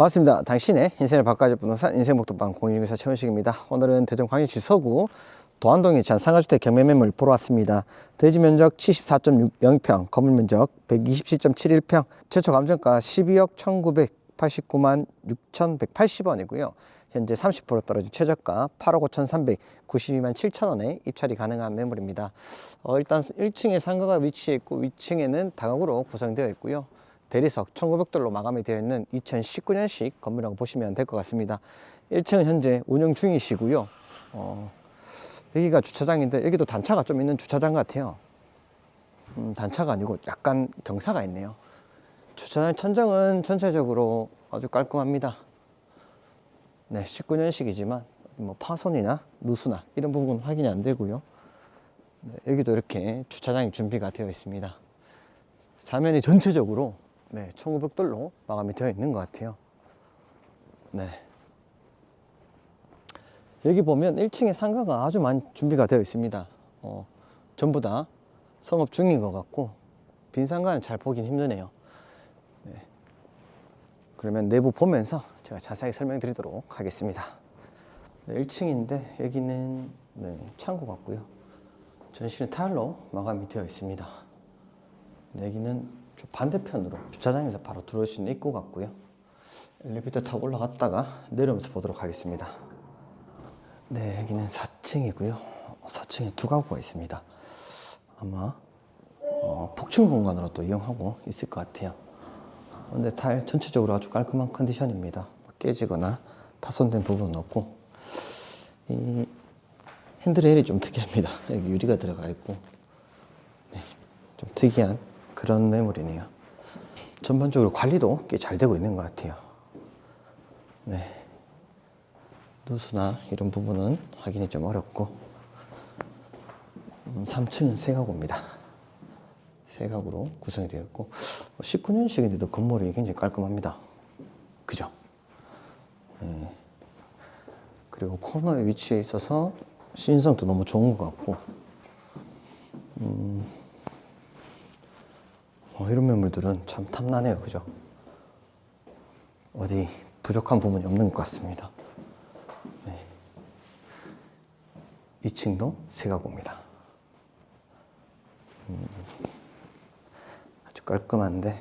반갑습니다. 당신의 인생을 바꿔줄 부동산 인생목도방 공인중개사 최원식입니다. 오늘은 대전 광역시 서구 도안동에 위치한 상가주택 경매매물 보러 왔습니다. 대지 면적 74.60평, 건물 면적 127.71평, 최초 감정가 12억 1,989만 6,180원이고요. 현재 30% 떨어진 최저가 8억 5,392만 7천 원에 입찰이 가능한 매물입니다. 어, 일단 1층에 상가가 위치해 있고 위층에는 다각으로 구성되어 있고요. 대리석 1900돌로 마감이 되어 있는 2019년식 건물이라고 보시면 될 것 같습니다. 1층은 현재 운영 중이시고요. 어, 여기가 주차장인데 여기도 단차가 좀 있는 주차장 같아요. 음, 단차가 아니고 약간 경사가 있네요. 주차장 천정은 전체적으로 아주 깔끔합니다. 네, 19년식이지만 뭐 파손이나 누수나 이런 부분 확인이 안 되고요. 네, 여기도 이렇게 주차장이 준비가 되어 있습니다. 사면이 전체적으로 네, 1900돌로 마감이 되어 있는 것 같아요. 네. 여기 보면 1층에 상가가 아주 많이 준비가 되어 있습니다. 어, 전부 다 성업 중인 것 같고 빈 상가는 잘 보긴 힘드네요. 네. 그러면 내부 보면서 제가 자세하게 설명드리도록 하겠습니다. 네, 1층인데 여기는 네, 창고 같고요. 전실은 타일로 마감이 되어 있습니다. 네, 여기는 저 반대편으로 주차장에서 바로 들어올 수 있는 입구 같고요. 엘리베이터 타고 올라갔다가 내려오면서 보도록 하겠습니다. 네, 여기는 4층이고요. 4층에 두 가구가 있습니다. 아마 어, 복층 공간으로 또 이용하고 있을 것 같아요. 근데 타일 전체적으로 아주 깔끔한 컨디션입니다. 깨지거나 파손된 부분은 없고 이 핸드레일이 좀 특이합니다. 여기 유리가 들어가 있고 네, 좀 특이한 그런 매물이네요. 전반적으로 관리도 꽤 잘 되고 있는 것 같아요. 네. 누수나 이런 부분은 확인이 좀 어렵고 음, 3층은 세 가구입니다. 세 가구로 구성이 되어 있고 19년식인데도 건물이 굉장히 깔끔합니다. 그죠? 네. 그리고 코너에 위치해 있어서 신성도 너무 좋은 것 같고 음, 어, 이런 매물들은 참 탐나네요. 그죠? 어디 부족한 부분이 없는 것 같습니다. 네. 2층도 세 가구입니다. 음, 아주 깔끔한데.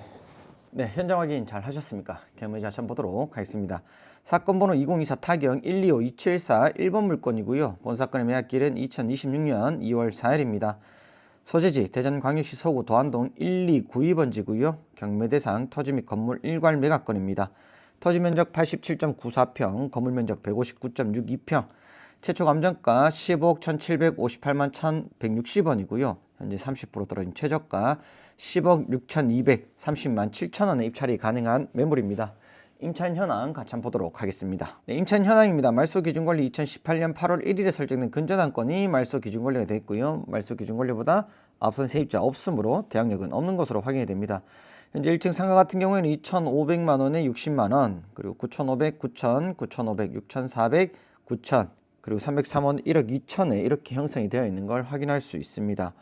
네, 현장 확인 잘 하셨습니까? 자체 한번 보도록 하겠습니다. 사건 번호 2024 타경 125 2714 1번 물건이고요. 본 사건의 매각일은 2026년 2월 4일입니다. 소재지 대전광역시 서구 도안동 1292번지고요. 경매 대상 토지 및 건물 일괄 매각건입니다. 토지 면적 87.94평, 건물 면적 159.62평, 최초 감정가 10억 1,758만 1,160원이고요. 현재 30% 떨어진 최저가 10억 6,230만 7천원에 입찰이 가능한 매물입니다. 임차인 현황 같이 한번 보도록 하겠습니다. 네, 임차인 현황입니다. 말소 기준 권리 2018년 8월 1일에 설정된 근저당권이 말소 기준 권리가 되어 있고요. 말소 기준 권리보다 앞선 세입자 없으므로 대항력은 없는 것으로 확인이 됩니다. 현재 1층 상가 같은 경우에는 2,500만 원에 60만 원, 그리고 9,500, 9,000, 9,500, 6,400, 9,000, 그리고 303원 1억 2천에 이렇게 형성이 되어 있는 걸 확인할 수 있습니다.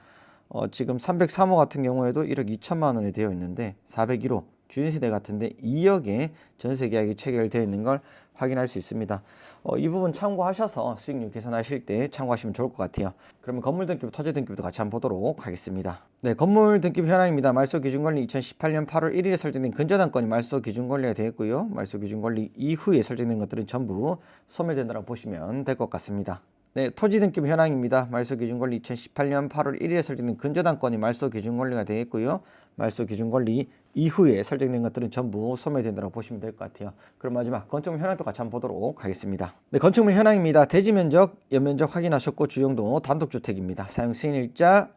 어, 지금 303호 같은 경우에도 1억 2천만 원에 되어 있는데 401호 주인세대 같은데 2억에 전세 계약이 체결되어 있는 걸 확인할 수 있습니다. 어, 이 부분 참고하셔서 수익률 계산하실 때 참고하시면 좋을 것 같아요. 그러면 건물 등기부, 토지 등기부도 같이 한번 보도록 하겠습니다. 네, 건물 등기부 현황입니다. 말소 기준 권리 2018년 8월 1일에 설정된 근저당권이 말소 기준 권리가 되어 있고요. 말소 기준 권리 이후에 설정된 것들은 전부 소멸된다고 보시면 될 것 같습니다. 네, 토지 등기부 현황입니다. 말소 기준 권리 2018년 8월 1일에 설정된 근저당권이 말소 기준 권리가 되어 있고요. 말소 기준 권리 이후에 설정된 것들은 전부 소멸된다고 보시면 될 것 같아요. 그럼 마지막 건축물 현황도 같이 한번 보도록 하겠습니다. 네, 건축물 현황입니다. 대지 면적, 연면적 확인하셨고 주용도 단독주택입니다. 사용 승인일자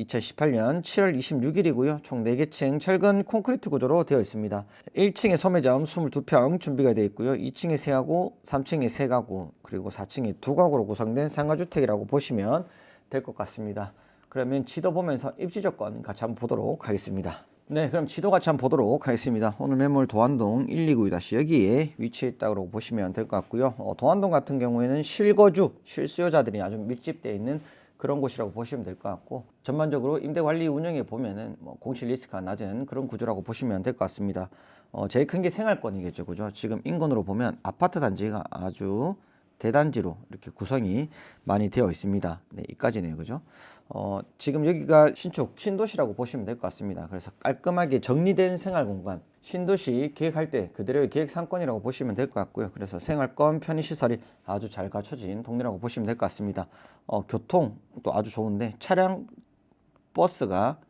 2018년 7월 26일이고요. 총 4개 층 철근 콘크리트 구조로 되어 있습니다. 1층에 소매점 22평 준비가 되어 있고요. 2층에 3가구, 3층에 3가구, 그리고 4층에 2가구로 구성된 상가주택이라고 보시면 될 것 같습니다. 그러면 지도 보면서 입지 조건 같이 한번 보도록 하겠습니다. 네, 그럼 지도 같이 한번 보도록 하겠습니다. 오늘 매물 도안동 129-, 여기에 위치해 있다고 보시면 될 것 같고요. 어, 도안동 같은 경우에는 실거주, 실수요자들이 아주 밀집되어 있는 그런 곳이라고 보시면 될 것 같고 전반적으로 임대 관리 운영에 보면은 뭐 공실 리스크가 낮은 그런 구조라고 보시면 될 것 같습니다. 어, 제일 큰 게 생활권이겠죠, 그죠? 지금 인건으로 보면 아파트 단지가 아주 대단지로 이렇게 구성이 많이 되어 있습니다. 네, 이까지네요, 그죠? 어, 지금 여기가 신축 신도시라고 보시면 될 것 같습니다. 그래서 깔끔하게 정리된 생활 공간, 신도시 계획할 때 그대로의 계획 상권이라고 보시면 될 것 같고요. 그래서 생활권 편의 시설이 아주 잘 갖춰진 동네라고 보시면 될 것 같습니다. 어, 교통도 아주 좋은데 차량 버스가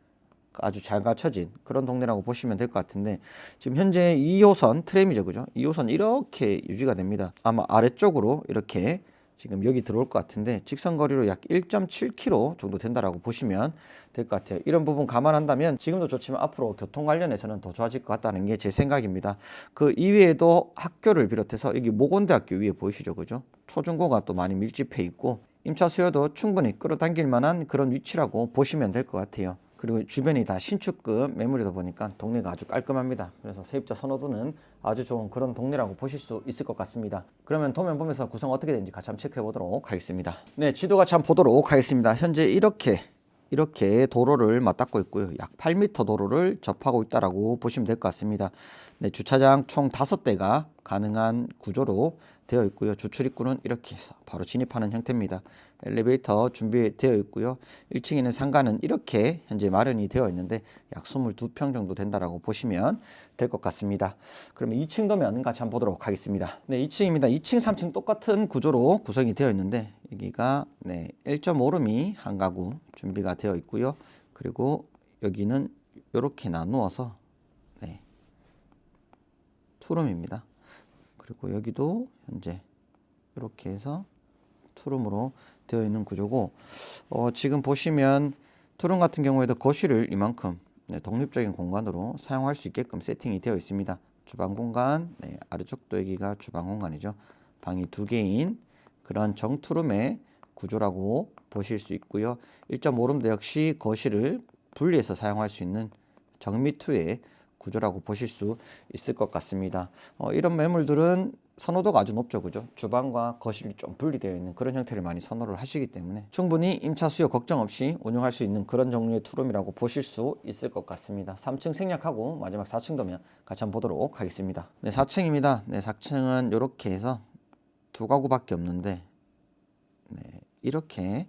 아주 잘 갖춰진 그런 동네라고 보시면 될 것 같은데 지금 현재 2호선 트램이죠 그죠? 2호선 이렇게 유지가 됩니다. 아마 아래쪽으로 이렇게 지금 여기 들어올 것 같은데 직선 거리로 약 1.7km 정도 된다라고 보시면 될 것 같아요. 이런 부분 감안한다면 지금도 좋지만 앞으로 교통 관련해서는 더 좋아질 것 같다는 게 제 생각입니다. 그 이외에도 학교를 비롯해서 여기 모건대학교 위에 보이시죠 그죠? 초중고가 또 많이 밀집해 있고 임차 수요도 충분히 끌어당길 만한 그런 위치라고 보시면 될 것 같아요. 그리고 주변이 다 신축급 매물이다 보니까 동네가 아주 깔끔합니다. 그래서 세입자 선호도는 아주 좋은 그런 동네라고 보실 수 있을 것 같습니다. 그러면 도면 보면서 구성 어떻게 되는지 같이 한번 체크해 보도록 하겠습니다. 네, 지도 같이 한번 보도록 하겠습니다. 현재 이렇게 이렇게 도로를 맞닿고 있고요. 약 8m 도로를 접하고 있다라고 보시면 될 것 같습니다. 네, 주차장 총 5대가 가능한 구조로 되어 있고요. 주출입구는 이렇게 해서 바로 진입하는 형태입니다. 엘리베이터 준비되어 있고요. 1층에는 상가는 이렇게 현재 마련이 되어 있는데 약 22평 정도 된다라고 보시면 될 것 같습니다. 그러면 2층 도면 같이 한번 보도록 하겠습니다. 네, 2층입니다. 2층, 3층 똑같은 구조로 구성이 되어 있는데 여기가 네, 1.5룸이 한 가구 준비가 되어 있고요. 그리고 여기는 이렇게 나누어서 네, 투룸입니다. 그리고 여기도 현재 이렇게 해서 투룸으로 되어 있는 구조고 어, 지금 보시면 투룸 같은 경우에도 거실을 이만큼 네, 독립적인 공간으로 사용할 수 있게끔 세팅이 되어 있습니다. 주방 공간, 네, 아래쪽도 여기가 주방 공간이죠. 방이 두 개인 그런 정투룸의 구조라고 보실 수 있고요. 1.5룸도 역시 거실을 분리해서 사용할 수 있는 정미투의 구조라고 보실 수 있을 것 같습니다. 어, 이런 매물들은 선호도가 아주 높죠, 그죠? 주방과 거실이 좀 분리되어 있는 그런 형태를 많이 선호를 하시기 때문에 충분히 임차 수요 걱정 없이 운영할 수 있는 그런 종류의 투룸이라고 보실 수 있을 것 같습니다. 3층 생략하고 마지막 4층 도면 같이 한번 보도록 하겠습니다. 네, 4층입니다. 네, 4층은 이렇게 해서 두 가구밖에 없는데 네, 이렇게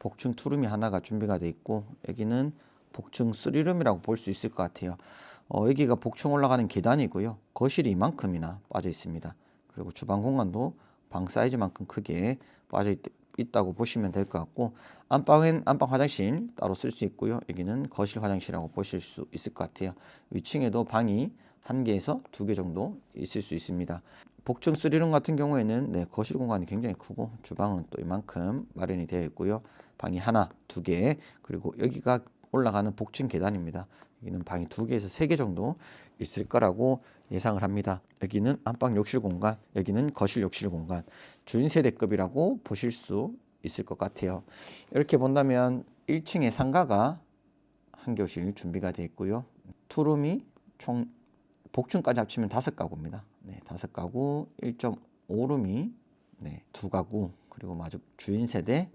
복층 투룸이 하나가 준비가 돼 있고 여기는 복층 쓰리룸이라고 볼 수 있을 것 같아요. 어, 여기가 복층 올라가는 계단이고요. 거실이 이만큼이나 빠져 있습니다. 그리고 주방 공간도 방 사이즈만큼 크게 빠져 있, 있다고 보시면 될 것 같고 안방은 안방 화장실 따로 쓸 수 있고요. 여기는 거실 화장실이라고 보실 수 있을 것 같아요. 위층에도 방이 한 개에서 두 개 정도 있을 수 있습니다. 복층 쓰리룸 같은 경우에는 네, 거실 공간이 굉장히 크고 주방은 또 이만큼 마련이 되어 있고요. 방이 하나, 두 개, 그리고 여기가 올라가는 복층 계단입니다. 여기는 방이 두 개에서 세 개 정도 있을 거라고 예상을 합니다. 여기는 안방 욕실 공간, 여기는 거실 욕실 공간, 주인 세대급이라고 보실 수 있을 것 같아요. 이렇게 본다면 1층에 상가가 한 교실 준비가 되어 있고요. 투룸이 총 복층까지 합치면 다섯 가구입니다. 네, 다섯 가구, 1.5룸이 네, 두 가구, 그리고 마주 주인 세대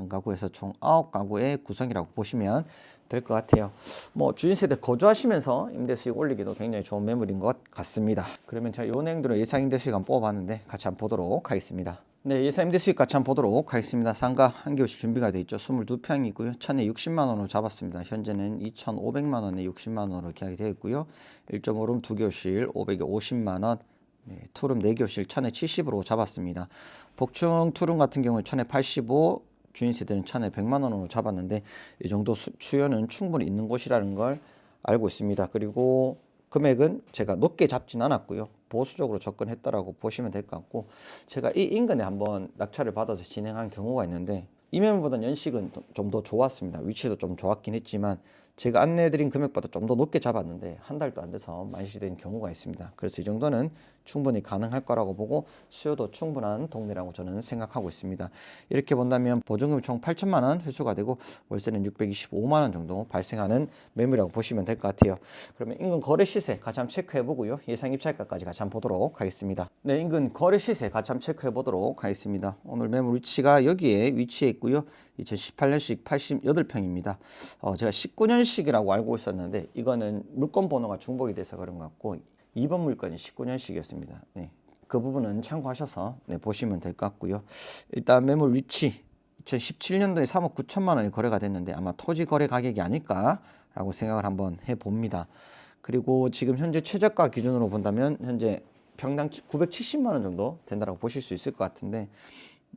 한 가구에서 총 아홉 가구의 구성이라고 보시면 될 것 같아요. 뭐 주인 세대 거주하시면서 임대 수익 올리기도 굉장히 좋은 매물인 것 같습니다. 그러면 제가 요 내용대로 예상 임대 수익 한번 뽑아봤는데 같이 한번 보도록 하겠습니다. 네, 예상 임대 수익 같이 한번 보도록 하겠습니다. 상가 한 개씩 준비가 돼 있죠. 22평이고요. 천에 60만 원으로 잡았습니다. 현재는 2,500만 원에 60만 원으로 계약이 되어 있고요. 1.5룸 두 교실 550만 원, 네, 투룸 4교실 1000에 70으로 잡았습니다. 복층 투룸 같은 경우에 1000에 85, 주인 세대는 1000에 100만 원으로 잡았는데 이 정도 수, 수요는 충분히 있는 곳이라는 걸 알고 있습니다. 그리고 금액은 제가 높게 잡진 않았고요. 보수적으로 접근했다라고 보시면 될 것 같고 제가 이 인근에 한번 낙찰을 받아서 진행한 경우가 있는데 이면보다는 연식은 좀 더 좋았습니다. 위치도 좀 좋았긴 했지만 제가 안내해드린 금액보다 좀 더 높게 잡았는데 한 달도 안 돼서 만시된 경우가 있습니다. 그래서 이 정도는 충분히 가능할 거라고 보고 수요도 충분한 동네라고 저는 생각하고 있습니다. 이렇게 본다면 보증금이 총 8천만 원 회수가 되고 월세는 625만 원 정도 발생하는 매물이라고 보시면 될 것 같아요. 그러면 인근 거래 시세 한번 체크해 보고요. 예상 입찰가까지 같이 한번 보도록 하겠습니다. 네, 인근 거래 시세 한번 체크해 보도록 하겠습니다. 오늘 매물 위치가 여기에 위치해 있고요. 2018년식 88평입니다. 어, 제가 19년식 이라고 알고 있었는데 이거는 물건 번호가 중복이 돼서 그런 것 같고 2번 물건이 19년식이었습니다. 네. 그 부분은 참고하셔서 네, 보시면 될 것 같고요. 일단 매물 위치 2017년도에 3억 9천만 원이 거래가 됐는데 아마 토지 거래 가격이 아닐까라고 생각을 한번 해봅니다. 그리고 지금 현재 최저가 기준으로 본다면 현재 평당 970만 원 정도 된다고 보실 수 있을 것 같은데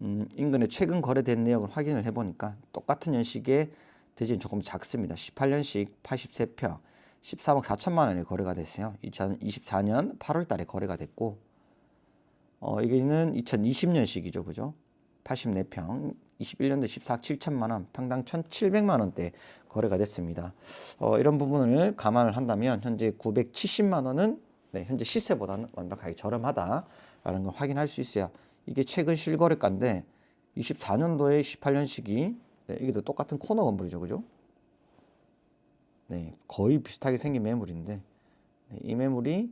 음, 인근에 최근 거래된 내역을 확인을 해보니까 똑같은 연식의 대지는 조금 작습니다. 18년식 83평 13억 4천만 원에 거래가 됐어요. 2024년 8월 달에 거래가 됐고 어, 이게는 2020년식이죠. 그죠? 84평 21년도 14억 7천만 원, 평당 1,700만 원대 거래가 됐습니다. 어, 이런 부분을 감안을 한다면 현재 970만 원은 네, 현재 시세보다는 완벽하게 저렴하다라는 걸 확인할 수 있어요. 이게 최근 실거래가인데 24년도에 18년식이 네, 이게 도 똑같은 코너 건물이죠, 그죠? 네, 거의 비슷하게 생긴 매물인데 네, 이 매물이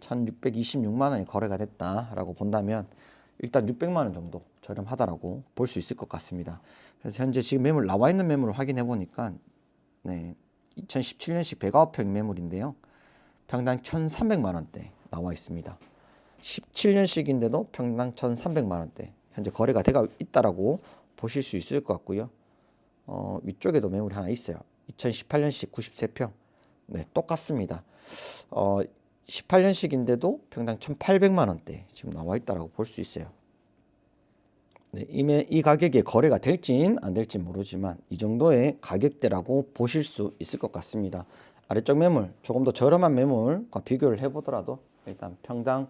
1,626만 원이 거래가 됐다라고 본다면 일단 600만 원 정도 저렴하다라고 볼 수 있을 것 같습니다. 그래서 현재 지금 매물 나와 있는 매물을 확인해 보니까 네, 2017년식 109평 매물인데요. 평당 1,300만 원대 나와 있습니다. 17년식인데도 평당 1,300만 원대 현재 거래가 돼가 있다라고 보실 수 있을 것 같고요. 어, 위쪽에도 매물이 하나 있어요. 2018년식 93평. 네, 똑같습니다. 어, 18년식인데도 평당 1,800만 원대 지금 나와 있다라고 볼 수 있어요. 네, 이매 이 가격에 거래가 될진 안 될지 모르지만 이 정도의 가격대라고 보실 수 있을 것 같습니다. 아래쪽 매물 조금 더 저렴한 매물과 비교를 해보더라도 일단 평당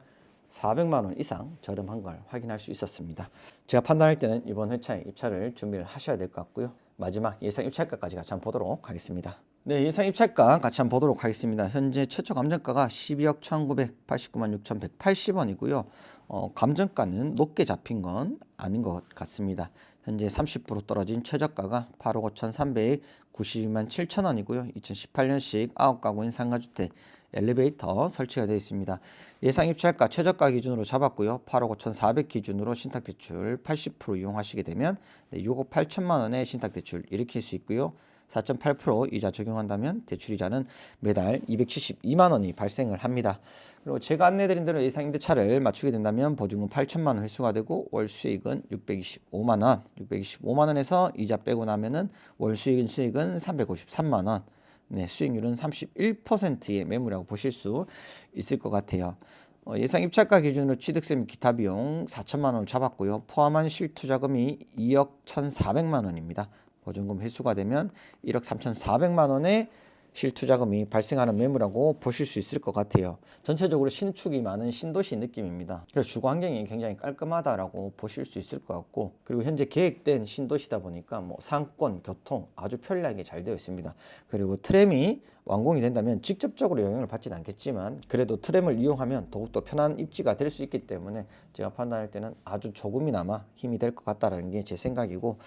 400만 원 이상 저렴한 걸 확인할 수 있었습니다. 제가 판단할 때는 이번 회차에 입찰을 준비를 하셔야 될 것 같고요. 마지막 예상 입찰가까지 같이 한번 보도록 하겠습니다. 네, 예상 입찰가 같이 한번 보도록 하겠습니다. 현재 최초 감정가가 12억 1,989만 6,180원이고요. 어, 감정가는 높게 잡힌 건 아닌 것 같습니다. 현재 30% 떨어진 최저가가 8억 5,392만 7천 원이고요. 2018년식 9가구인 상가주택 엘리베이터 설치가 되어 있습니다. 예상 입찰가 최저가 기준으로 잡았고요. 8억 5,400 기준으로 신탁대출 80% 이용하시게 되면 네, 6억 8천만 원의 신탁대출 일으킬 수 있고요. 4.8% 이자 적용한다면 대출이자는 매달 272만 원이 발생을 합니다. 그리고 제가 안내드린 대로 예상 임대차를 맞추게 된다면 보증금 8천만 원 회수가 되고 월 수익은 625만 원, 625만 원에서 이자 빼고 나면은 월 수익은 수익은 353만 원. 네, 수익률은 31%의 매물이라고 보실 수 있을 것 같아요. 어, 예상 입찰가 기준으로 취득세 및 기타 비용 4천만 원을 잡았고요. 포함한 실투자금이 2억 1,400만 원입니다. 보증금 회수가 되면 1억 3,400만 원의 실투자금이 발생하는 매물이라고 보실 수 있을 것 같아요. 전체적으로 신축이 많은 신도시 느낌입니다. 그래서 주거 환경이 굉장히 깔끔하다라고 보실 수 있을 것 같고 그리고 현재 계획된 신도시다 보니까 뭐 상권, 교통 아주 편리하게 잘 되어 있습니다. 그리고 트램이 완공이 된다면 직접적으로 영향을 받지는 않겠지만 그래도 트램을 이용하면 더욱더 편한 입지가 될 수 있기 때문에 제가 판단할 때는 아주 조금이나마 힘이 될 것 같다라는 게 제 생각이고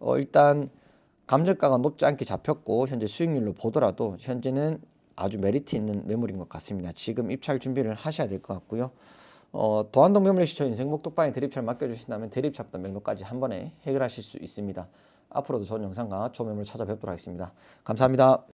어, 일단 감정가가 높지 않게 잡혔고 현재 수익률로 보더라도 현재는 아주 메리트 있는 매물인 것 같습니다. 지금 입찰 준비를 하셔야 될 것 같고요. 어, 도안동 매물시초 인생 목독방에 대립차를 맡겨주신다면 대립차부터 명도까지 한 번에 해결하실 수 있습니다. 앞으로도 좋은 영상과 좋은 매물 찾아뵙도록 하겠습니다. 감사합니다.